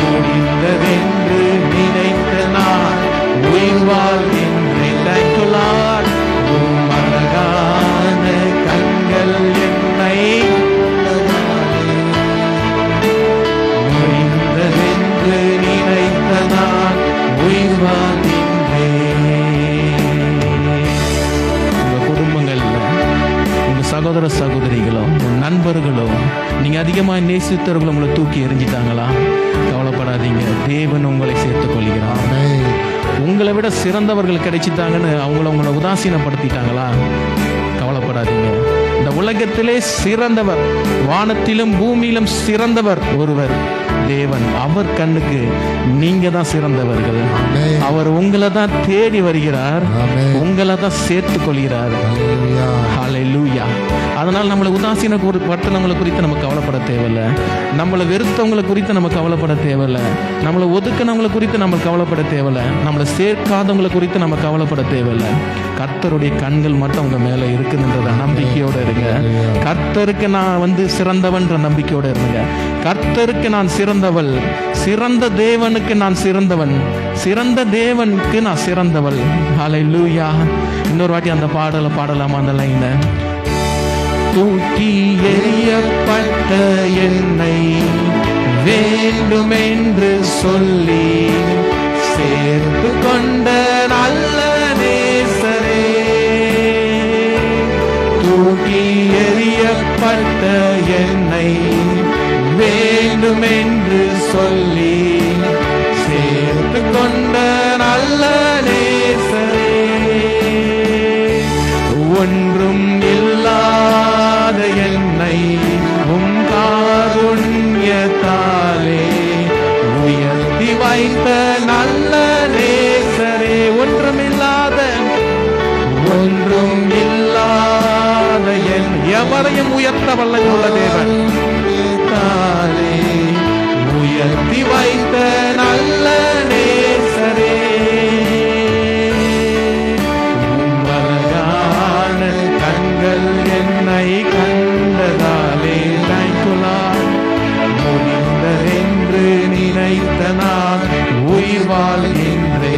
முடிந்ததென்று நினைத்த நான் உயிர் வாழ்கிறேன் சகோதர சகோதரிகளோ உன் நண்பர்களோ நீங்க அதிகமாக நேசித்தவர்கள் உங்களை தூக்கி எறிஞ்சிட்டாங்களா? கவலைப்படாதீங்க. தேவன் உங்களை சேர்த்துக் கொள்கிறான் உங்களை விட சிறந்தவர்கள் கிடைச்சிட்டாங்கன்னு அவங்கள உங்களை உதாசீனப்படுத்திட்டாங்களா? கவலைப்படாதீங்க. இந்த உலகத்திலே சிறந்தவர் வானத்திலும் பூமியிலும் சிறந்தவர் ஒருவர். தேவன் அவர் கண்ணுக்கு நீங்க தான் சிறந்தவர்கள். அவர் உங்களை தான் தேடி வருகிறார். உங்களை தான் சேர்த்துக் கொள்கிறார். ஹalleluya அதனால் நம்மளை உதாசீன படுத்தினவங்களை குறித்து நம்ம கவலைப்பட தேவையில்ல. நம்மளை வெறுத்தவங்களை குறித்து நம்ம கவலைப்பட தேவையில்ல. நம்மளை ஒதுக்கினவங்களை குறித்து நம்ம கவலைப்பட தேவையில்ல. நம்மளை சேர்க்காதவங்களை குறித்து நம்ம கவலைப்பட தேவையில்ல. கர்த்தருடைய கண்கள் மட்டும் உங்க மேல இருக்குதுன்றத நம்பிக்கையோட இருங்க. கர்த்தருக்கு நான் வந்து சிறந்தவன்ற நம்பிக்கையோட இருங்க. கர்த்தருக்கு நான் சிறந்தவள் சிறந்த தேவனுக்கு நான் சிறந்தவன் சிறந்த தேவனுக்கு நான் சிறந்தவள். ஹalleluya இன்னொரு வாட்டி அந்த பாடலை பாடலாமா அந்த லைனை தூக்கி எறியப்பட்ட என்னை வேண்டுமென்று சொல்லி சேர்த்து கொண்ட நல்ல நேசரே. தூக்கி எறியப்பட்ட என்று சொல்லி சேர்த்து கொண்ட நல்ல நேசரே. ஒன்றும் இல்லாத என்னை உம் காருண்யத்தாலே உயர்த்தி வைத்த நல்ல நேசரே. ஒன்றுமில்லாத ஒன்றும் இல்லாத என் எவரையும் உயர்த்த வல்லமை தேவன். மாற்றி வைத்த நல்ல நேசரே. அழகான கண்கள் என்னை கண்டதாலே தேங்குலா முடிந்ததென்று நினைத்த நான் உயிர் வாழ்கின்றேன்